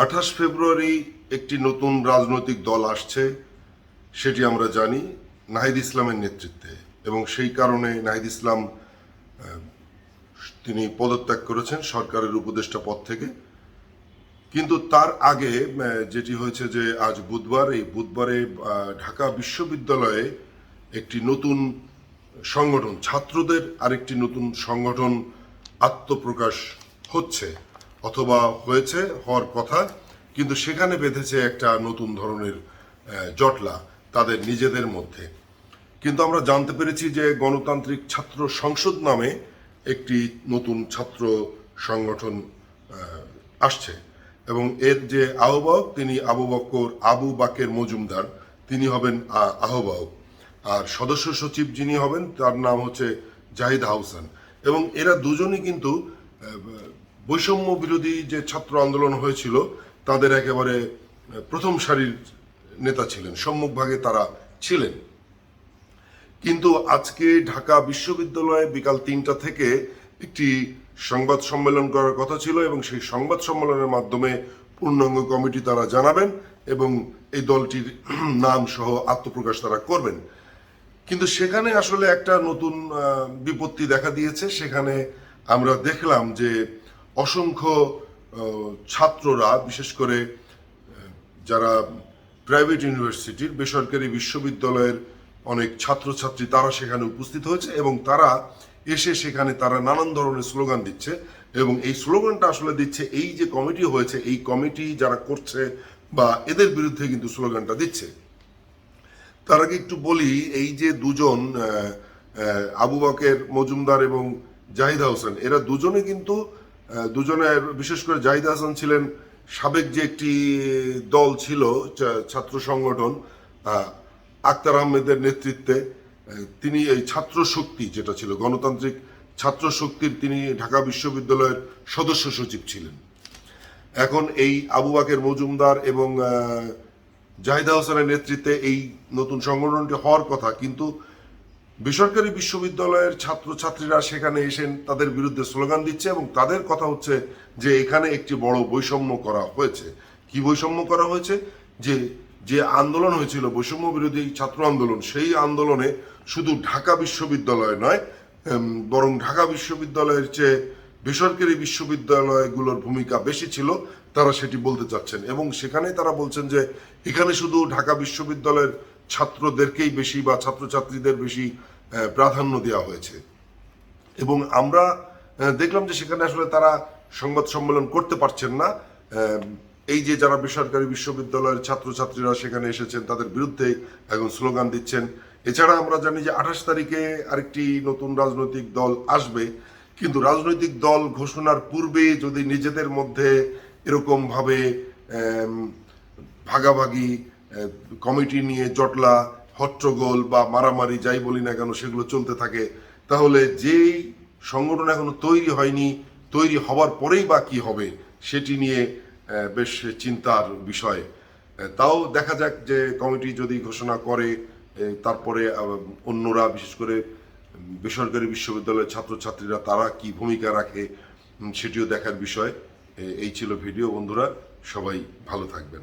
আঠাশ ফেব্রুয়ারি একটি নতুন রাজনৈতিক দল আসছে, সেটি আমরা জানি নাহিদ ইসলামের নেতৃত্বে এবং সেই কারণে নাহিদ ইসলাম তিনি পদত্যাগ করেছেন সরকারের উপদেষ্টা পদ থেকে। কিন্তু তার আগে যেটি হয়েছে যে আজ বুধবার, এই বুধবারে ঢাকা বিশ্ববিদ্যালয়ে একটি নতুন সংগঠন, ছাত্রদের আরেকটি নতুন সংগঠন আত্মপ্রকাশ হচ্ছে। অথবা হয়েছে হওয়ার কথা, কিন্তু সেখানে বেঁধেছে একটা নতুন ধরনের জটলা তাদের নিজেদের মধ্যে। কিন্তু আমরা জানতে পেরেছি যে গণতান্ত্রিক ছাত্র সংসদ নামে একটি নতুন ছাত্র সংগঠন আসছে। এবং এর যে আহ্বায়ক তিনি আবু বক্কর আবু বাকের মজুমদার, তিনি হবেন আহ্বায়ক। আর সদস্য সচিব যিনি হবেন, তার নাম হচ্ছে জাহিদ হাউসান। এবং এরা দুজনই কিন্তু বৈষম্য বিরোধী যে ছাত্র আন্দোলন হয়েছিল, তাদের একেবারে প্রথম সারির নেতা ছিলেন, সম্মুখভাগে তারা ছিলেন। কিন্তু আজকে ঢাকা বিশ্ববিদ্যালয়ে বিকাল তিনটা থেকে একটি সংবাদ সম্মেলন করার কথা ছিল এবং সেই সংবাদ সম্মেলনের মাধ্যমে পূর্ণাঙ্গ কমিটি তারা জানাবেন এবং এই দলটির নাম সহ আত্মপ্রকাশ তারা করবেন। কিন্তু সেখানে আসলে একটা নতুন বিপত্তি দেখা দিয়েছে। সেখানে আমরা দেখলাম যে অসংখ্য ছাত্ররা, বিশেষ করে যারা প্রাইভেট ইউনিভার্সিটির বেসরকারি বিশ্ববিদ্যালয়ের অনেক ছাত্রছাত্রী, তারা সেখানে উপস্থিত হয়েছে এবং তারা এসে সেখানে তারা নানান ধরনের স্লোগান দিচ্ছে এবং এই স্লোগানটা আসলে দিচ্ছে, এই যে কমিটি হয়েছে, এই কমিটি যারা করছে বা এদের বিরুদ্ধে কিন্তু স্লোগানটা দিচ্ছে। তার আগে একটু বলি, এই যে দুজন আবু বকের, মজুমদার এবং জাহিদা হোসেন এরা দুজনে কিন্তু আহ, দুজনের বিশেষ করে জাহিদ হাসান ছিলেন সাবেক যে একটি দল ছিল ছাত্র সংগঠন আক্তার আহমেদের নেতৃত্বে তিনি এই ছাত্র শক্তি যেটা ছিল গণতান্ত্রিক ছাত্র শক্তির তিনি ঢাকা বিশ্ববিদ্যালয়ের সদস্য সচিব ছিলেন। এখন এই আবু বাকের মজুমদার এবং জাহিদা হোসেনের নেতৃত্বে এই নতুন সংগঠনটি হওয়ার কথা কিন্তু বেসরকারি বিশ্ববিদ্যালয়ের ছাত্রছাত্রীরা সেখানে এসে তাদের বিরুদ্ধে স্লোগান দিচ্ছে এবং তাদের কথা হচ্ছে যে এখানে একটি বড় বৈষম্য করা হয়েছে। কি বৈষম্য করা হয়েছে? যে যে আন্দোলন হয়েছিল বৈষম্য বিরোধী ছাত্র আন্দোলন, সেই আন্দোলনে শুধু ঢাকা বিশ্ববিদ্যালয় নয় বরং ঢাকা বিশ্ববিদ্যালয়ের চেয়ে বেসরকারি বিশ্ববিদ্যালয়গুলোর ভূমিকা বেশি ছিল, তারা সেটি বলতে চাচ্ছেন। এবং সেখানে তারা বলছেন যে, এখানে শুধু ঢাকা বিশ্ববিদ্যালয়ের ছাত্রদেরকেই বেশি বা ছাত্রছাত্রীদের বেশি প্রাধান্য দেওয়া হয়েছে। এবং আমরা দেখলাম যে সেখানে আসলে তারা সংবাদ সম্মেলন করতে পারছেন না। এই যে যারা বেসরকারি বিশ্ববিদ্যালয়ের ছাত্রছাত্রীরা সেখানে এসেছেন, তাদের বিরুদ্ধে এখন স্লোগান দিচ্ছেন। এছাড়া আমরা জানি যে আঠাশ তারিখে আরেকটি নতুন রাজনৈতিক দল আসবে। কিন্তু রাজনৈতিক দল ঘোষণার পূর্বে যদি নিজেদের মধ্যে এরকমভাবে ভাগাভাগি কমিটি নিয়ে জটলা হট্টগোল বা মারামারি যাই বলি না কেন সেগুলো চলতে থাকে, তাহলে যেই সংগঠন এখনও তৈরি হয়নি, তৈরি হওয়ার পরেই বা কি হবে সেটি নিয়ে বেশ চিন্তার বিষয়। তাও দেখা যাক যে কমিটি যদি ঘোষণা করে তারপরে অন্যরা বিশেষ করে বেসরকারি বিশ্ববিদ্যালয়ের ছাত্রছাত্রীরা তারা কি ভূমিকা রাখে সেটিও দেখার বিষয়। এই ছিল ভিডিও বন্ধুরা, সবাই ভালো থাকবেন।